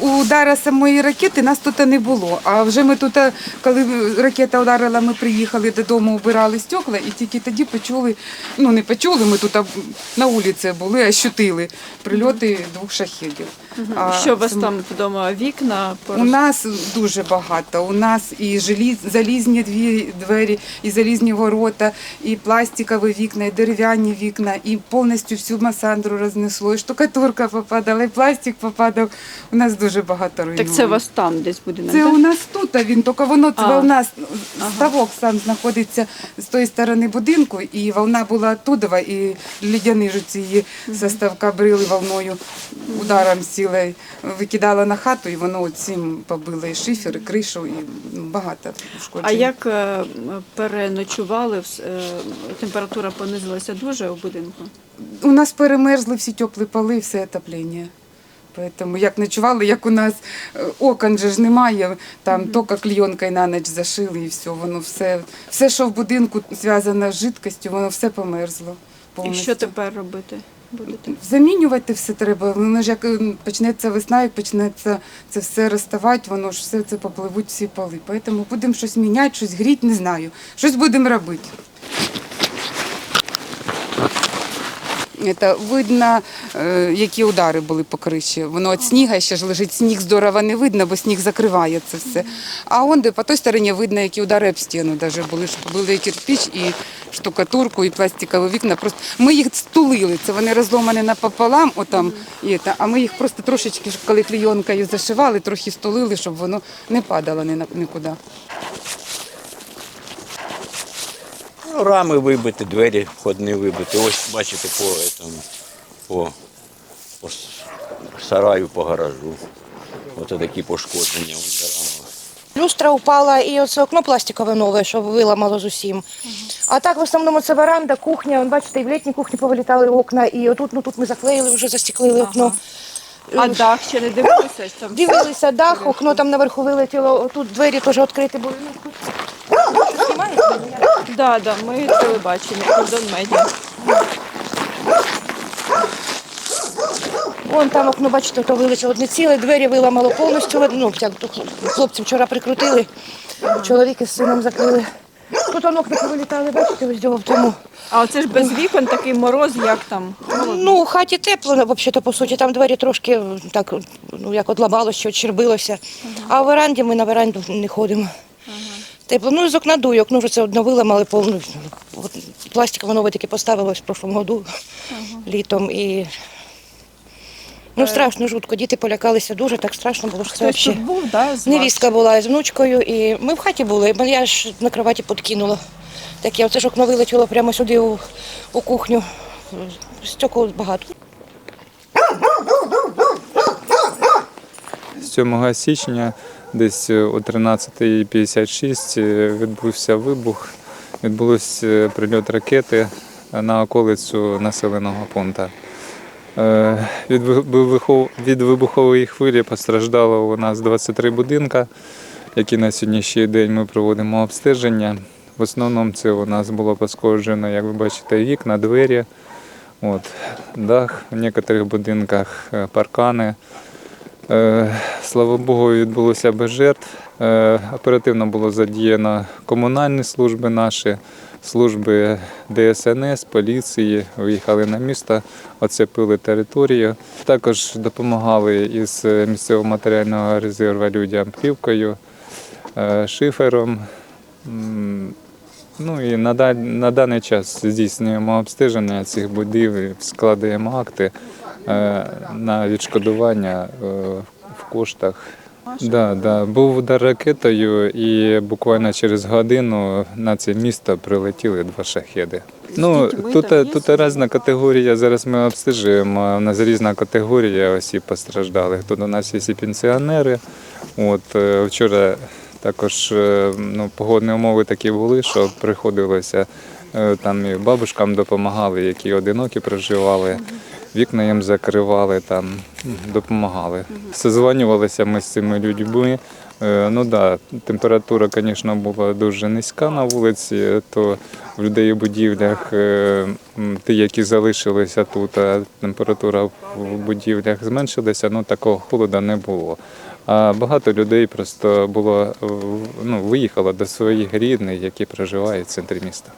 удара самої ракети нас тут не було. А вже ми тут, е, коли ракета ударила, ми приїхали додому, обирали стекла, і тільки тоді почули, ну не почули, ми тут на вулиці були, а щутили прильоти двох шахедів. А Що у вас там вдома? Вікна? у нас дуже багато. У нас і желіз, залізні двері, і залізні ворота, і пластикові вікна, і дерев'яні вікна, і повністю всю масандру рознесло, і штукатурка попадала, і пластик попадав. У нас дуже багато руйнувань. Так це у вас там десь будинок? Це да? у нас тут, а він тільки воно А. у нас ставок сам знаходиться з тої сторони будинку, і волна була оттуда, і лідяні ж ці зі ставка брили волною, ударом сілою, викидала на хату, і воно цим побило і шифер, і кришу, і ну, багато ушкоджень. А як е, переночували? Е, Температура понизилася дуже у будинку? У нас перемерзли всі теплі поли, все отоплення. Поэтому як ночували, як у нас е, окон же ж немає, там тільки клійонкою на ніч зашили і все, воно все, все, що в будинку зв'язано з жидкістю, воно все померзло. І що тепер робити будете? Замінювати все треба. Воно ж як е, почнеться весна, як почнеться це все розставати, воно ж все це попливуть всі поли. Тому будемо щось міняти, щось гріти, не знаю. Щось будемо робити. Це видно, е, які удари були по криші. Воно від сніга ще ж лежить, сніг здорово не видно, бо сніг закриває це все. А он де по той стороні видно, які удари об стіну даже були, побили і кирпич, і штукатурку, і пластикові вікна. Просто ми їх стулили. Це вони розломані напополам, отам, і це, а ми їх просто трошечки, коли клейонкою зашивали, трохи стулили, щоб воно не падало нікуди. Ну, рами вибиті, двері входні вибиті. Ось бачите по, этому, по, по сараю, по гаражу. Ось такі пошкодження. Люстра упала і оце окно пластикове нове, що виламало з усім. А так в основному це веранда, кухня. Вон, бачите, і в літній кухні повилітали окна, і отут, ну тут ми заклеїли, вже застеклили окно. А дах ще не дивилися? Там? Дивилися дах, окно там наверху вилетіло, тут двері теж відкриті були. Знімаєте? Да, да, ми телебачення, кордон медіа. Вон там окно, бачите, то вилетіло одне ціле, двері виламало повністю. Ну, як хлопці вчора прикрутили, чоловік із сином закрили. Тут он окна повилітали, бачите, ось в тому. А оце ж без вікон такий мороз, як там? Ну, у хаті тепло, взагалі, по суті, там двері трошки так, ну, як одламалося, чербилося. А в веранді ми на веранду не ходимо. Ну, і з окна дує, окно вже це одно виламали повну. Пластикове нове таки поставилось в прошлому году літом. І... Ну, страшно, жутко. Діти полякалися дуже, так страшно було, що це Хтось тут взагалі. був, да, з вас? Невістка була з внучкою, і ми в хаті були, бо я ж на кроваті подкинула. Таке, оце ж окно вилетіло прямо сюди у, у кухню. Стекол багато. 7 січня, десь о 13.56 е, відбувся вибух. Відбувся прильот ракети на околицю населеного пункту. Е, Від вибухової хвилі постраждало у нас 23 будинка, які на сьогоднішній день ми проводимо обстеження. В основному це у нас було пошкоджено, як ви бачите, вікна, двері, от, дах в деяких будинках, е, паркани. Е, Слава Богу, відбулося без жертв. Е, Оперативно було задіяно комунальні служби наші, служби ДСНС, поліції, виїхали на місто, оцепили територію. Також допомагали із місцевого матеріального резерву людям плівкою, е, шифером. Ну і на, да- на даний час здійснюємо обстеження цих будівель, складаємо акти е, на відшкодування е, в коштах. Да, да. Був удар ракетою, і буквально через годину на це місто прилетіли два шахеди. Ну, тут, тут різна категорія. Зараз ми обстежуємо. У нас різна категорія осіб постраждалих. Тут у нас є і пенсіонери. От е, вчора також е, ну, погодні умови такі були, що приходилося е, там і бабушкам допомагали, які одинокі проживали, вікна їм закривали, там допомагали. Созвонювалися ми з цими людьми. Е, ну да, температура, звісно, була дуже низька на вулиці, то в людей будівлях ті, які залишилися тут, а температура в будівлях зменшилася, ну такого холода не було. А багато людей просто було ну, виїхало до своїх рідних, які проживають в центрі міста.